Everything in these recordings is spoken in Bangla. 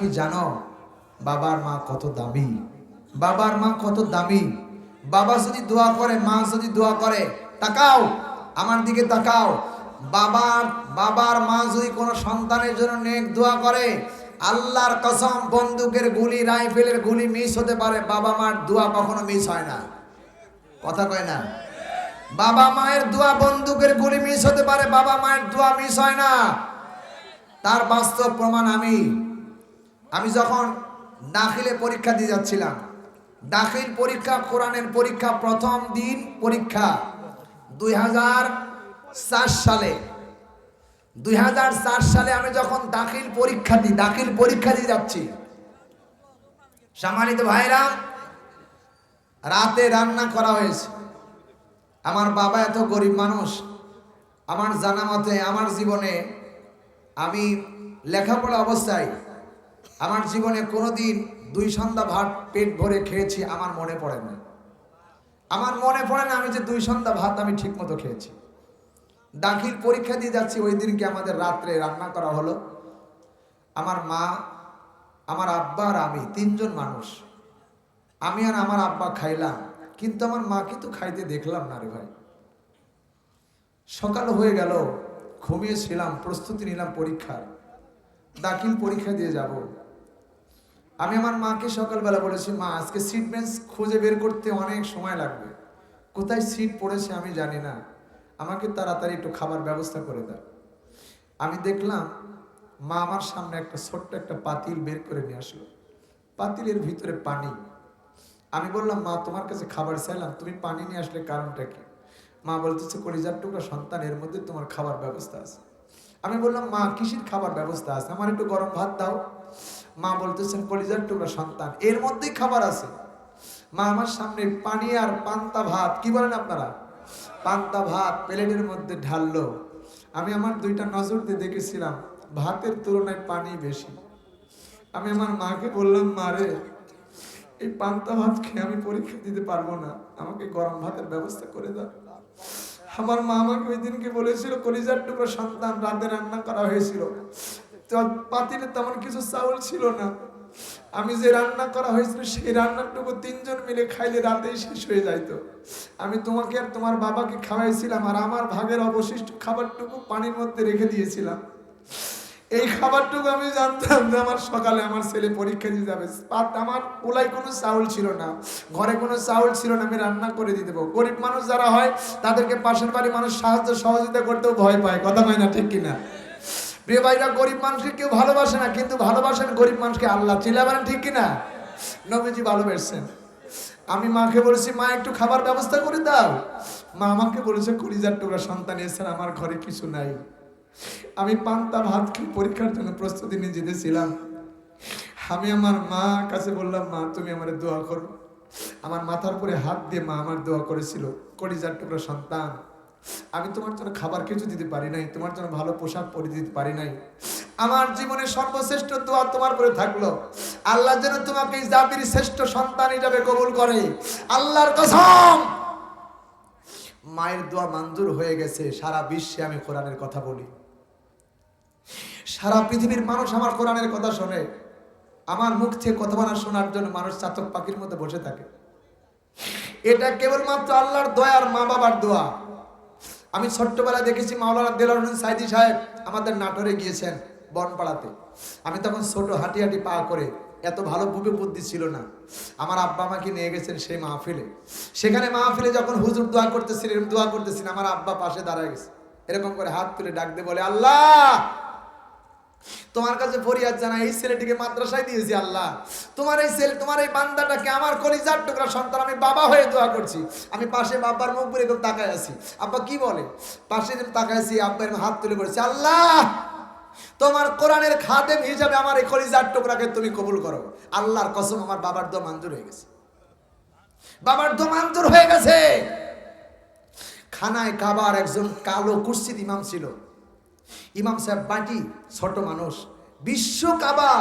কি জানো? বাবার মা কত দামি। বাবার মা কত দামি। বাবা যদি দোয়া করে, মা যদি দোয়া করে, তাকাও, আমার দিকে তাকাও। বাবার বাবার মা যদি কোনো সন্তানের জন্য নেক দোয়া করে, আল্লাহর কসম, বন্দুকের গুলি, রাইফেলের গুলি মিস হতে পারে। বাবা মার দোয়া কখনো মিস হয় না। কথা কয় না? বাবা মায়ের দোয়া বন্দুকের গুলি মিস হতে পারে। বাবা মায়ের দোয়া মিস হয় না। তার বাস্তব প্রমাণ আমি। আমি যখন দাখিলে পরীক্ষা দিয়ে যাচ্ছিলাম দাখিল পরীক্ষা, কোরআনের পরীক্ষা, প্রথম দিন পরীক্ষা, দুই হাজার চার সালে, দুই হাজার চার সালে আমি যখন দাখিল পরীক্ষা দিই, দাখিল পরীক্ষা দিয়ে যাচ্ছি। সম্মানিত ভাইরা, রাতে রান্না করা হয়েছে। আমার বাবা এত গরিব মানুষ। আমার জানা মতে, আমার জীবনে আমি লেখাপড়া অবস্থায় আমার জীবনে কোনোদিন দুই সন্ধ্যা ভাত পেট ভরে খেয়েছি, আমার মনে পড়ে না। আমার মনে পড়ে না আমি যে দুই সন্ধ্যা ভাত আমি ঠিকমতো খেয়েছি। দাখিল পরীক্ষা দিয়ে যাচ্ছি, ওই দিনকে আমাদের রাত্রে রান্না করা হলো? আমার মা, আমার আব্বা আর আমি তিনজন মানুষ। আমি আর আমার আব্বা খাইলাম, কিন্তু আমার মাকে তো খাইতে দেখলাম না রে ভাই। সকাল হয়ে গেল, ঘুমিয়েছিলাম, প্রস্তুতি নিলাম পরীক্ষার। দাখিল পরীক্ষা দিয়ে যাব। আমি আমার মাকে সকালবেলা বলেছি, মা, আজকে সিট বেঞ্চ খুঁজে বের করতে অনেক সময় লাগবে। কোথায় সিট পড়েছে আমি জানি না। আমাকে তাড়াতাড়ি একটু খাবার ব্যবস্থা করে দাও। আমি দেখলাম, মা আমার সামনে একটা ছোট্ট একটা পাতিল বের করে নিয়ে আসলো। পাতিলের ভিতরে পানি। আমি বললাম, মা, তোমার কাছে খাবার চাইলাম, তুমি পানি নিয়ে আসলে কারণটা কি? মা বলতেছে, কলিজার টুকরা সন্তান, এর মধ্যে তোমার খাবার ব্যবস্থা আছে। আমি বললাম, মা, কিসের খাবার ব্যবস্থা আছে? আমার একটু গরম ভাত দাও। মা বলতেছেন, কলিজার টুকরা সন্তান। এর মধ্যেই খাবার আছে। মা আমার সামনে পানি আর পান্তা ভাত, কি বলেন আপনারা? পান্তা ভাত প্লেটের মধ্যে ঢাললো। আমি আমার দুইটা নজর দিয়ে দেখেছিলাম, ভাতের তুলনায় পানি বেশি। আমি আমার মাকে বললাম মারে এই পান্তা ভাত খেয়ে আমি পরীক্ষা দিতে পারব না। আমাকে গরম ভাতের ব্যবস্থা করে দাও। আমার মা আমাকে ওই দিনকে বলেছিল, কলিজার টুকরো সন্তান রাতে রান্না করা হয়েছিল। পাতিলে তেমন কিছু চাউল ছিল না। আমি যে রান্না করা হয়েছিল, সেই রান্নাটুকু তিনজন মিলে খাইলে রাতেই শেষ হয়ে যাইতো। আমি তোমাকে আর তোমার বাবাকে খাওয়াইছিলাম আর আমার ভাগের অবশিষ্ট খাবারটুকু পানির মধ্যে রেখে দিয়েছিলাম। এই খাবারটুকু আমি জানতাম যে আমার সকালে আমার ছেলে পরীক্ষা দিয়ে যাবে। আমার ওলাই কোনো চাউল ছিল না। ঘরে কোনো চাউল ছিল না, আমি রান্না করে দিয়ে দেবো। গরিব মানুষ যারা হয়, তাদেরকে পাশের বাড়ি মানুষ সাহায্য সহযোগিতা করতেও ভয় পায়। কথা হয় না ঠিক কিনা? প্রিয় ভাইরা, গরিব মানুষকে কেউ ভালোবাসে না, কিন্তু ভালোবাসেন গরিব মানুষকে আল্লাহ। চিল্লাবেন ঠিক কিনা? নবীজি ভালোবাসছেন। আমি মাকে বলেছি, মা, একটু খাবার ব্যবস্থা করে দাও। মা আমাকে বলেছে কলিজার টুকরা সন্তান এসেছেন আমার ঘরে কিছু নাই। আমি পান্তা ভাত খেয়ে পরীক্ষার জন্য প্রস্তুতি নিয়ে যেতেছিলাম। আমি আমার মা কাছে বললাম, মা, তুমি আমার দোয়া করো। আমার মাথার উপরে হাত দিয়ে মা আমার দোয়া করেছিল কলিজার টুকরা সন্তান। আমি তোমার জন্য খাবার কিছু দিতে পারি নাই, তোমার জন্য ভালো পোশাক পরে দিতে পারি নাই। আমার জীবনে সর্বশ্রেষ্ঠ দোয়া তোমার করে থাকল। আল্লাহ যেন তোমাকে জাতির শ্রেষ্ঠ সন্তান হিসাবে কবুল করে। আল্লাহর কসম! মায়ের দোয়া মঞ্জুর হয়ে গেছে, সারা বিশ্বে আমি কোরআনের কথা বলি। সারা পৃথিবীর মানুষ আমার কোরআনের কথা শোনে। আমার মুখ থেকে কথা বলা শোনার জন্য মানুষ চাতক পাখির মধ্যে বসে থাকে। এটা কেবলমাত্র আল্লাহর দয়ার মা বাবার দোয়া। আমি ছোট্টবেলায় দেখেছি মাওলানা দেলার সাইদি সাহেব আমাদের নাটোরে গিয়েছেন বনপাড়াতে। আমি তখন ছোট হাঁটি হাঁটি পা করে এত ভালো বুবে বুদ্ধি ছিল না। আমার আব্বা আমাকে নিয়ে গেছেন সেই মাহফিলে। সেখানে মাহফিলে যখন হুজুর দোয়া করতেছিলেন দোয়া করতেছিলেন, আমার আব্বা পাশে দাঁড়ায় গেছে। এরকম করে হাত তুলে ডাক দিয়ে বলে, আল্লাহ তোমার কাছে ফরিয়াদ জানা এই ছেলেটিকে মাদ্রাসায় দিয়েছি আল্লাহ। তোমার এই ছেলে, তোমার এই বান্দাটাকে আমার কলিজার টুকরা, সন্তান, আমি বাবা হয়ে দোয়া করছি। আমি পাশে বাবার মুখ করে এরকম তাকায় আছি। আব্বা কি বলে? পাশে যেন তাকায় আছি, আব্বা এরকম হাত তুলে বলেছে, আল্লাহ, তোমার কোরআনের খাদেম হিসাবে আমার এই কলিজার টুকরাকে তুমি কবুল করো। আল্লাহর কসম, আমার বাবার দোয়া মঞ্জুর হয়ে গেছে। বাবার দোয়া মঞ্জুর হয়ে গেছে। খানায় কাবার একজন কালো কুর্সিদ ইমাম ছিল। ইমাম সাহেব, বাটি, ছোট মানুষ। বিশ্ব কাবা।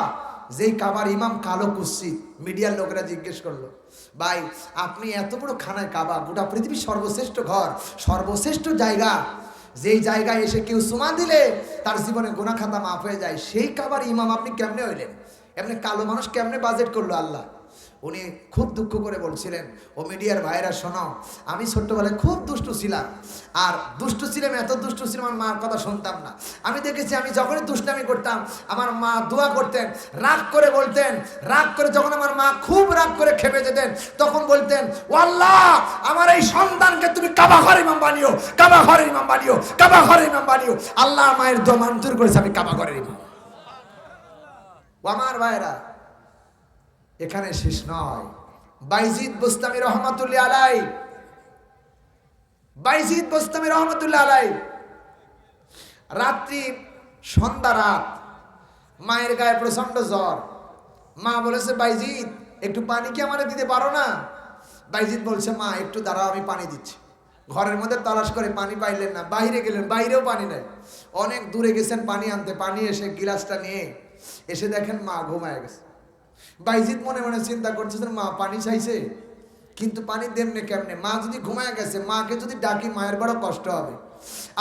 যেই কাবার ইমাম কালো কুস্সি মিডিয়ার লোকেরা জিজ্ঞেস করল, ভাই, আপনি এত বড় খানায় কাবা, গোটা পৃথিবীর সর্বশ্রেষ্ঠ ঘর, সর্বশ্রেষ্ঠ জায়গা। যেই জায়গায় এসে কেউ সুমা দিলে, তার জীবনে গোনা খাতা মাফ হয়ে যায়। সেই কাবার ইমাম আপনি কেমনে হইলেন? এমনি কালো মানুষ কেমনে বাজেট করল আল্লাহ? উনি খুব দুঃখ করে বলছিলেন, ও মিডিয়ার ভাইরা, শোনো, আমি ছোট্টবেলায় খুব দুষ্টু ছিলাম। আর দুষ্টু ছিলাম, এত দুষ্টু ছিলাম, আমার মার কথা শুনতাম না। আমি দেখেছি, আমি যখনই দুষ্টামি করতাম, আমার মা দোয়া করতেন, রাগ করে বলতেন, রাগ করে যখন আমার মা খুব রাগ করে খেপে যেতেন, তখন বলতেন ও আল্লাহ আমার এই সন্তানকে তুমি কাবা ঘর ইমাম বানিও, কাবা ঘর ইমাম বানিও, কাবা ঘর ইমাম বানিও। আল্লাহ মায়ের দোয়া মঞ্জুর করেছে, আমি কাবা ঘরে ইমাম। ও আমার ভাইরা এখানে শেষ নয়। বাইজিদ বুস্তামি রহমাতুল্লাহ আলাই। বাইজিদ বুস্তামি রহমাতুল্লাহ আলাই। রাত্রি, সন্ধ্যা রাত, মায়ের গায়ে প্রচণ্ড জ্বর। মা বলেছে, বাইজিদ, একটু পানি কি আমার দিতে পারো না? বাইজিদ বলছে, মা, একটু দাঁড়াও, আমি পানি দিচ্ছি। ঘরের মধ্যে তালাশ করে পানি পাইলেন না, বাইরে গেলেন, বাইরেও পানি নেই। অনেক দূরে গেছেন পানি আনতে, পানি এসে গিলাসটা নিয়ে এসে দেখেন মা ঘুমায় গেছে। বাইজিৎ মনে মনে চিন্তা করতেছেন মা, পানি চাইছে, কিন্তু পানি দেমনে কেমনে? মা যদি ঘুমায় গেছে, মাকে যদি ডাকি, মায়ের বড় কষ্ট হবে।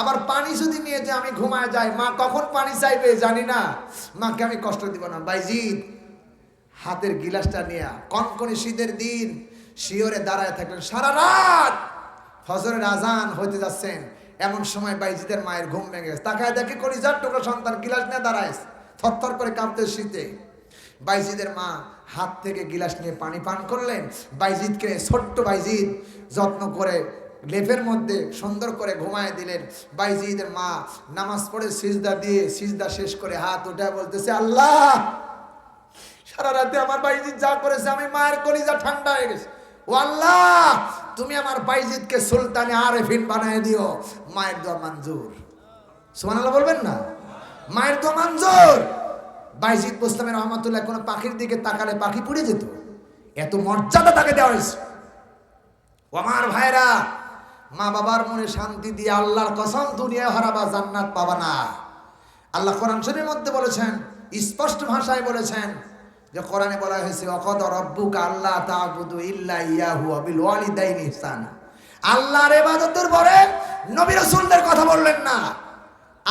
আবার পানি যদি নিয়ে যে আমি ঘুমায় যাই, মা কখন পানি চাইবে জানি না। মাকে আমি কষ্ট দিব না। বাইজিৎ হাতের গিলাসটা নিয়ে কনকনে শীতের দিন শিওরে দাঁড়ায় থাকলেন। সারা রাত ফজরের আজান হইতে যাচ্ছেন। এমন সময় বাইজিদের মায়ের ঘুম ভেঙে গেছে। তাকায় দেখে কলিজার টুকরো সন্তান গিলাস নিয়ে দাঁড়ায় থরথর করে কাঁপতে শীতে। বাইজিদের মা হাত থেকে গিলাস নিয়ে পানি পান করলেন। বাইজিদকে ছোট্ট বাইজিদ যত্ন করে লেপের মধ্যে সুন্দর করে ঘুমায় দিলেন। বাইজিদের মা নামাজ পড়ে সিজদা দিয়ে সিজদা শেষ করে হাত উঠে বলতেছে, আল্লাহ, সারা রাতে আমার বাইজিদ যা করেছে আমি মায়ের কলিজা ঠান্ডা হয়ে গেছে। ও আল্লাহ, তুমি আমার বাইজিদকে সুলতানে আরেফিন বানায় দিও। মায়ের দোয়া মঞ্জুর। সুবহানাল্লাহ বলবেন না? মায়ের দোয়া মঞ্জুর। বাইজিদ মুসলামের রহমতুল্লাহ কোনো পাখির দিকে তাকালে পাখি পুড়ে যেত। এত মর্যাদা তাকে দেওয়া হয়েছে। আমার ভাইরা মা বাবার মনে শান্তি দিয়ে আল্লাহর কসম, দুনিয়া হারাবা জান্নাত পাবা না। আল্লাহ কোরআন শরীফের মধ্যে বলেছেন, স্পষ্ট ভাষায় বলেছেন যে কোরআনে বলা হয়েছে অকদ রব্বুকা আল্লাহ তা'বুদু ইল্লা ইয়াহু বিল ওয়ালিদাইনি আল্লাহর ইবাদতের পরে নবী রাসূলদের কথা বললেন না।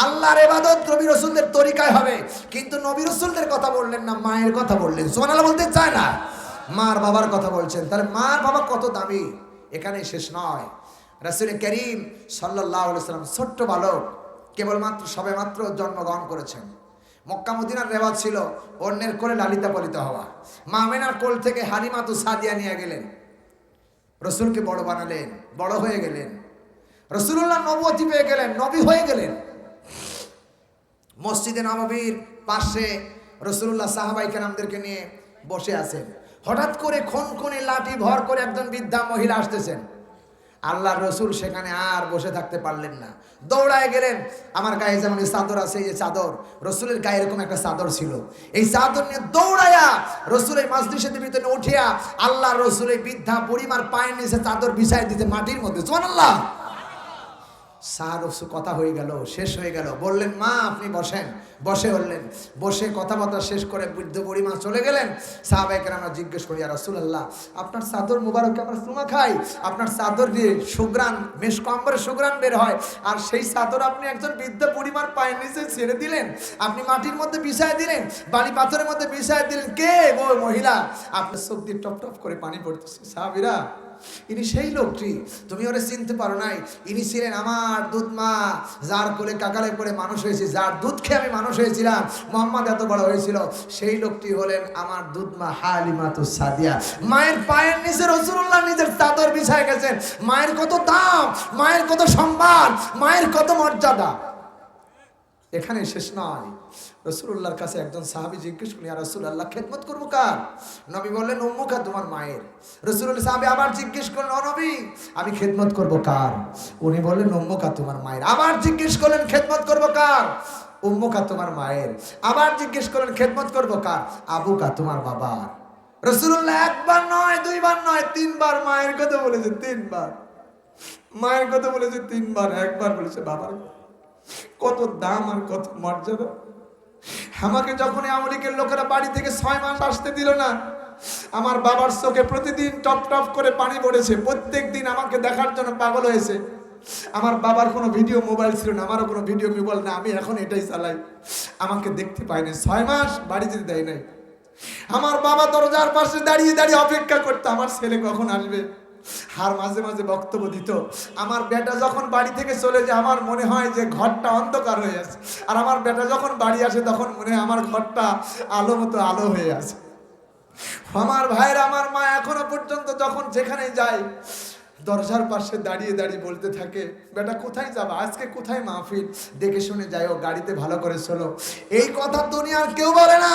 আল্লাহর ইবাদত নবী রসুলদের তরিকায় হবে। কিন্তু নবী রসুলদের কথা বললেন না, মায়ের কথা বললেন। সুবহানাল্লাহ বলতে চায় না। মার বাবার কথা বলছেন। তাহলে মার বাবা কত দামি এখানে শেষ নয়। রাসূল করিম সাল্লাম ছোট্ট বালক, কেবলমাত্র সবে মাত্র জন্মগ্রহণ করেছেন। মক্কা মদিনার রেওয়াজ ছিল অন্যের করে লালিতা পালিত হওয়া। মা আমেনার কোল থেকে হালিমা তো সাদিয়া নিয়ে গেলেন। রসুলকে বড় বানালেন, বড় হয়ে গেলেন। রসুল্লাহ নবতী পেয়ে গেলেন, নবী হয়ে গেলেন। মসজিদে নববীর পাশে রসুল্লাহ সাহাবাই কেরামদেরকে নিয়ে বসে আছেন। হঠাৎ করে খন খনে লাঠি ভর করে একজন বৃদ্ধা মহিলা আসতেছেন। আল্লাহ রসুল সেখানে আর বসে থাকতে পারলেন না। দৌড়ায় গেলেন। আমার গায়ে যেমন চাদর আছে, এই চাদর। রসুলের গায়ে এরকম একটা চাদর ছিল। এই চাদর নিয়ে দৌড়ায়া রসুলের মাজলিসের ভিতরে উঠিয়া আল্লাহ রসুলের বৃদ্ধা বুড়িমার পায়ের নিচে চাদর বিছাই দিতে মাটির মধ্যে। সোমান আল্লাহ সাহারফসু কথা হয়ে গেল, শেষ হয়ে গেল। বললেন, মা, আপনি বসেন। বসে বললেন, বসে কথাবার্তা শেষ করে বৃদ্ধ বুড়িমা চলে গেলেন। সাহাবাইকে আমরা জিজ্ঞেস করি আর রাসূলুল্লাহ, আপনার চাদর মুবারককে আমরা চুমা খাই? আপনার চাদর দিয়ে সুগ্রান বেশ কম্বরে সুগ্রান বের হয়। আর সেই চাদর আপনি একজন বৃদ্ধ বুড়িমার পায়ের নিচে ছেড়ে দিলেন। আপনি মাটির মধ্যে বিছায় দিলেন, বালি পাথরের মধ্যে বিছায় দিলেন। কে ও মহিলা? আপনার চোখ দিয়ে টপ টপ করে পানি পড়তেছে। সাহাবিরা ইনি সেই লোকটি। তুমি ওরে চিনতে পারো নাই। ইনি ছিলেন আমার দুধ মা, যার কোলে কাকালে করে মানুষ হয়েছে, যার দুধ খেয়ে আমি মানুষ হয়েছিলাম। মোহাম্মদ এত বড় হয়েছিল। সেই লোকটি হলেন আমার দুধ মা হালিমা তো সাদিয়া। মায়ের পায়ের নিচে রসুল্লাহ নিজের চাদর বিছায় গেছেন। মায়ের কত দাম, মায়ের কত সম্মান, মায়ের কত মর্যাদা। এখানে শেষ নয়। রসুল্লাহর কাছে একজন সাহাবি জিজ্ঞেস করি আর রসুল্লাহ খেদমত করব কার? নবী বললেন, উম্মুখা তোমার মায়ের। রসুল্লাহ সাহাবি আবার জিজ্ঞেস করলেন, ও নবী, আমি খেদমত করব কার? উনি বললেন, উম্মুখা তোমার মায়ের। আবার জিজ্ঞেস করলেন, খেদমত করব কার? উম্মুখা তোমার মায়ের। আবার জিজ্ঞেস করলেন, খেদমত করব কার? আবুকা তোমার বাবার। রসুল্লাহ একবার নয়, দুইবার নয়, তিনবার মায়ের কথা বলেছে, তিনবার। মায়ের কথা বলেছে, তিনবার, একবার বলেছে, বাবার কত দাম আর কত মর্যাদা। আমাকে যখন আমেরিকার লোকেরা বাড়ি থেকে ছয় মাস আসতে দিল না, আমার বাবার চোখে প্রতিদিন টপ টপ করে পানি পড়েছে প্রত্যেক দিন আমাকে দেখার জন্য পাগল হয়েছে। আমার বাবার কোনো ভিডিও মোবাইল ছিল না, আমারও কোনো ভিডিও মোবাইল না, আমি এখন এটাই চালাই। আমাকে দেখতে পাইনি ছয় মাস বাড়ি যেতে দেয় নাই। আমার বাবা দরজার পাশে দাঁড়িয়ে দাঁড়িয়ে অপেক্ষা করতো, আমার ছেলে কখন আসবে? আর মাঝে মাঝে বক্তব্য দিত, আমার বেটা যখন বাড়ি থেকে চলে যায়, আমার মনে হয় যে ঘরটা অন্ধকার হয়ে আছে। আর আমার বেটা যখন বাড়ি আসে, তখন মনে হয় আমার ঘরটা আলো মতো আলো হয়ে আছে। আমার ভাইয়ের, আমার মা এখনও পর্যন্ত যখন যেখানে যায় দরজার পাশে দাঁড়িয়ে দাঁড়িয়ে বলতে থাকে, বেটা, কোথায় যাবা? আজকে কোথায় মাহফিল? দেখে শুনে যাই হোক গাড়িতে ভালো করে চলো। এই কথা দুনিয়ার কেউ বলে না।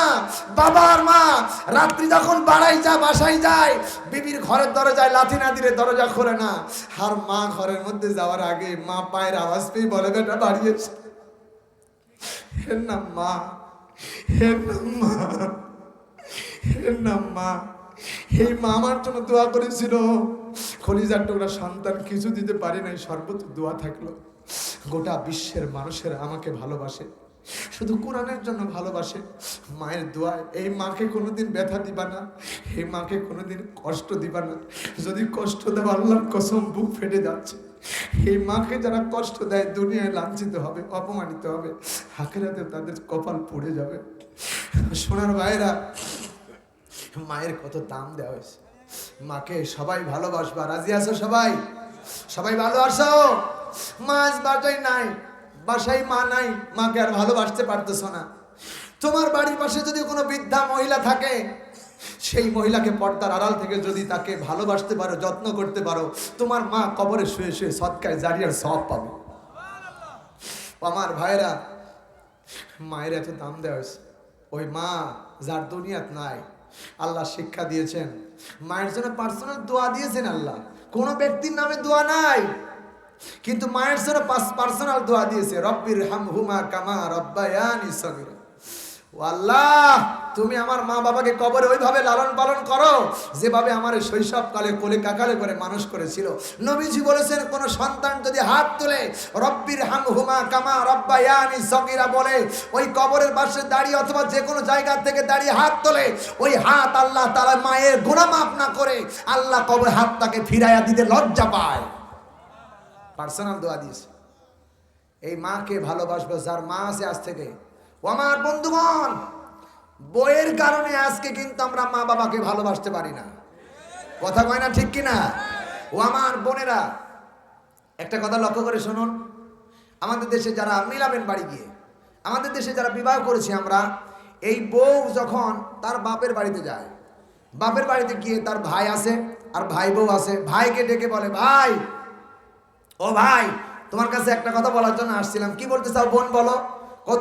বাবা আর মা, রাত্রি যখন বাড়াই যা, বাসায় যায়, বিবির ঘরের দরজায় লাথি না দিলে দরজা খোলে না। আর মা ঘরের মধ্যে যাওয়ার আগে মা পায়ের আওয়াজ পেয়ে বলে, বেটা বাড়িয়েছে হের নাম মা হের নাম মা নাম মা, এই মা আমার জন্য দোয়া করেছিল। খলিজার টুকরা সন্তান কিছু দিতে পারি নাই সর্বত্র দোয়া থাকল। গোটা বিশ্বের মানুষের আমাকে ভালোবাসে, শুধু কোরআনের জন্য ভালোবাসে। মায়ের দোয়ায়, এই মাকে কোনোদিন ব্যথা দিবা না, এই মাকে কোনোদিন কষ্ট দিবা না। যদি কষ্ট দেওয়া আল্লাহর কসম বুক ফেটে যাচ্ছে। এই মাকে যারা কষ্ট দেয়, দুনিয়ায় লাঞ্ছিত হবে, অপমানিত হবে হাকেরাতে তাদের কপাল পড়ে যাবে। সোনার ভাইরা মায়ের কত দাম দেওয়া হয়েছে। মাকে সবাই ভালোবাসবা, রাজি আছো সবাই? সবাই ভালো আছো? মাছ বাসায় নাই, বাসায় মা নাই, মাকে আর ভালোবাসতে পারতেছো না। তোমার বাড়ির পাশে যদি কোনো বৃদ্ধা মহিলা থাকে, সেই মহিলাকে পর্দার আড়াল থেকে যদি তাকে ভালোবাসতে পারো, যত্ন করতে পারো, তোমার মা কবরে শুয়ে শুয়ে সৎকায় জারিয়ার সব পাবে। আমার ভাইরা মায়ের এত দাম দেওয়া হয়েছে। ওই মা যার দুনিয়াত নাই আল্লাহ শিক্ষা দিয়েছেন। মায়ের জন্য পার্সোনাল দোয়া দিয়েছেন আল্লাহ। কোন ব্যক্তির নামে দোয়া নাই। কিন্তু মায়ের জন্য পার্সোনাল দোয়া দিয়েছে। রব্বির হাম হুমা কামা রব্বায়ানি সগিরা আল্লাহ তুমি আমার মা বাবাকে কবরে ওইভাবে লালন পালন করো, যেভাবে আমার শৈশবকালে কোলে কাকালে করে মানুষ করেছিল। নবীজি বলেছেন, কোন সন্তান যদি হাত তুলে, রব্বির হাম হুমা কামা রব্বায়ানি সগিরা বলে, ওই কবরের পাশে দাঁড়িয়ে অথবা যে কোনো জায়গা থেকে দাঁড়িয়ে হাত তোলে, ওই হাত আল্লাহ তালা মায়ের গুণা মাফ না করে আল্লাহ কবর হাতটাকে ফিরাইয়া দিতে লজ্জা পায়। পার্সোনাল দোয়া দিয়েছে। এই মাকে ভালোবাসবো, যার মা আছে আজ থেকে আমার বন্ধুগণ, বইয়ের কারণে আজকে কিন্তু আমরা মা বাবাকে ভালোবাসতে পারি না। কথা কয় না ঠিক কিনা? ও আমার বোনেরা, একটা কথা লক্ষ্য করে শুনুন। আমাদের দেশে যারা মিলাবেন বাড়ি গিয়ে, আমাদের দেশে যারা বিবাহ করেছি আমরা, এই বউ যখন তার বাপের বাড়িতে যায়, বাপের বাড়িতে গিয়ে তার ভাই আছে আর ভাই বউ আছে ভাইকে ডেকে বলে, ভাই, ও ভাই, তোমার কাছে একটা কথা বলার জন্য আসছিলাম। কি বলতে চাও বোন বলো?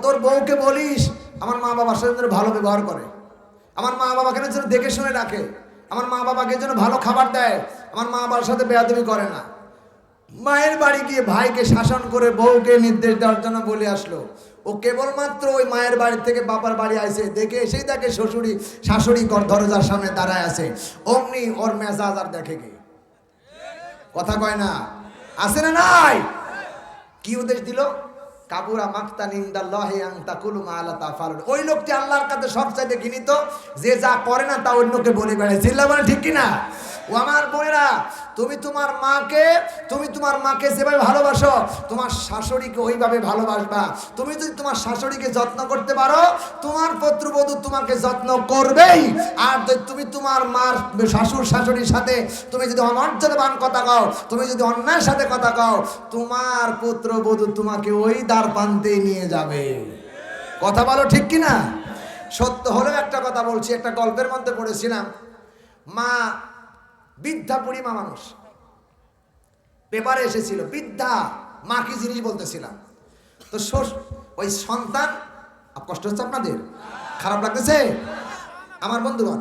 তোর বউকে বলিস, আমার মা বাবার সাথে যেন ভালো ব্যবহার করে। আমার মা বাবাকে যেন দেখে শুনে রাখে। আমার মা বাবাকে যেন ভালো খাবার দেয়, আমার মা বাবার সাথে বেয়াদবি করে না। মায়ের বাড়ি গিয়ে ভাইকে শাসন করে বউকে নির্দেশ দেওয়ার জন্য বলে আসলো। ও কেবলমাত্র ওই মায়ের বাড়ি থেকে বাবার বাড়ি আসে দেখে এসেই তাকে শ্বশুরি, শাশুড়ি কর দরজার সামনে দাঁড়ায় আছে। অমনি ওর মেজাজ আর দেখে কে কথা কয় না? আছে না নাই? কি উদ্দেশ দিল? কাবুরা মাক্তা নিন্দা লহে আংতা তাকুলু মা আলা তাফালুন ওই লোকটি আল্লাহর কাছে সবচাইতে ঘৃণিত, যে যা করে না তা অন্যকে বলে বেড়ায়। চিল্লা মানে ঠিক কি না ও আমার বোনেরা, তুমি তোমার মাকে, তুমি তোমার মাকে যেভাবে ভালোবাসো, তোমার শাশুড়িকে ওইভাবে ভালোবাসবা। তুমি যদি তোমার শাশুড়িকে যত্ন করতে পারো, তোমার পুত্রবধূ তোমাকে যত্ন করবেই। আর তুমি তোমার মার, শাশুড়, শাশুড়ির সাথে তুমি যদি অমর্যাদাবান কথা কও, তুমি যদি অন্যায়ের সাথে কথা কও, তোমার পুত্রবধূ তোমাকে ওই দ্বার প্রান্তে নিয়ে যাবে। কথা বলো ঠিক কি না সত্য হলেও একটা কথা বলছি, একটা গল্পের মধ্যে পড়েছিলাম। মা বৃদ্ধা বুড়িমা মানুষ। পেপারে এসেছিল বৃদ্ধা মা কি জিনিস বলতেছিলাম? তো ওই সন্তান কষ্ট হচ্ছে আপনাদের? খারাপ লাগতেছে? আমার বন্ধুগণ,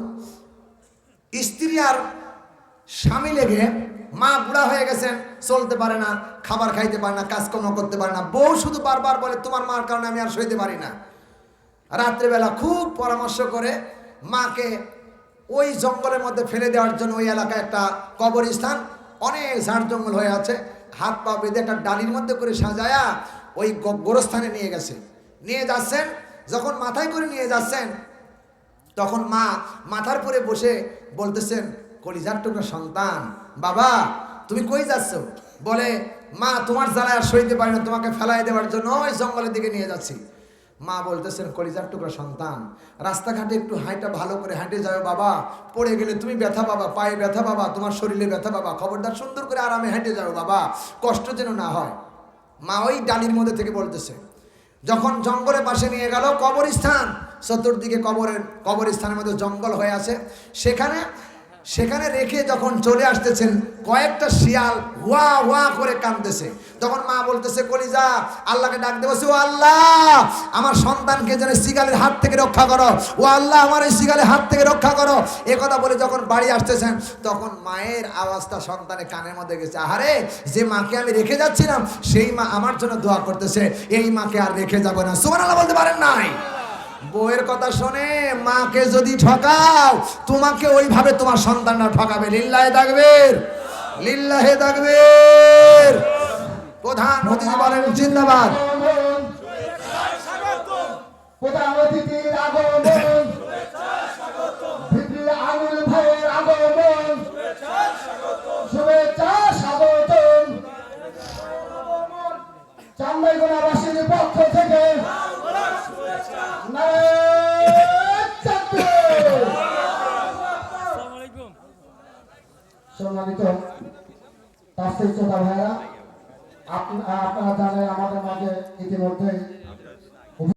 স্ত্রী আর স্বামী লেগে মা বুড়া হয়ে গেছেন, চলতে পারে না, খাবার খাইতে পারে না, কাজকর্ম করতে পারে না। বউ শুধু বারবার বলে, তোমার মার কারণে আমি আর সইতে পারি না। রাত্রেবেলা খুব পরামর্শ করে মাকে ওই জঙ্গলের মধ্যে ফেলে দেওয়ার জন্য ওই এলাকায় একটা কবরস্থান, অনেক ঝাড় জঙ্গল হয়ে আছে। হাত পা বেঁধে একটা ডালির মধ্যে করে সাজায়া ওই গোরস্থানে নিয়ে গেছে। নিয়ে যাচ্ছেন, যখন মাথায় করে নিয়ে যাচ্ছেন, তখন মা মাথার পরে বসে বলতেছেন, কলিজার টুকরা সন্তান, বাবা, তুমি কই যাচ্ছ? বলে, মা, তোমার জ্বালায় আর সইতে পারি না, তোমাকে ফেলাই দেওয়ার জন্য ওই জঙ্গলের দিকে নিয়ে যাচ্ছি। মা বলতেছেন, কলিজার টুকরা সন্তান, রাস্তাঘাটে একটু হাঁটা ভালো করে, হাঁটে যাবে বাবা। পড়ে গেলে তুমি ব্যথা পাবা, পায়ে ব্যথা পাবা, তোমার শরীরে ব্যথা পাবা। খবরদার সুন্দর করে আরামে হেঁটে যাবে বাবা। কষ্ট যেন না হয়। মা ওই ডালির মধ্যে থেকে বলতেছে, যখন জঙ্গলের পাশে নিয়ে গেল কবরস্থান, চতুর্দিকে কবরের, কবরস্থানের মধ্যে জঙ্গল হয়ে আছে। সেখানে সেখানে রেখে যখন চলে আসতেছেন, কয়েকটা শিয়াল হুয়া হুয়া করে কাঁদতেছে। তখন মা বলতেছে, কলিজা, আল্লাহকে ডাক দেবো ও আল্লাহ, আমার সন্তানকে যেন সিগালের হাত থেকে রক্ষা করো। ও আল্লাহ, আমার এই সিগালের হাত থেকে রক্ষা করো। এ কথা বলে যখন বাড়ি আসতেছেন, তখন মায়ের আওয়াজটা সন্তানের কানের মধ্যে গেছে। আহারে, যে মাকে আমি রেখে যাচ্ছিলাম, সেই মা আমার জন্য দোয়া করতেছে, এই মাকে আর রেখে যাব না। সুমান আল্লাহ বলতে পারেন নাই? বউয়ের কথা শোনে মাকে যদি ঠকাও, তোমাকে ওইভাবে তোমার সন্তানরা ঠকাবে। লিল্লাহে থাকবের লিল্লাহে থাকবের প্রধান অতিথি বলেন জিন্দাবাদ। প্রধান অতিথির আগমন। আঙুল ভাইয়ের আগমন। শুভেচ্ছা পক্ষ থেকে সম্মানিত তাফসির ভাইরা জানেন আমাদের মাঝে ইতিমধ্যে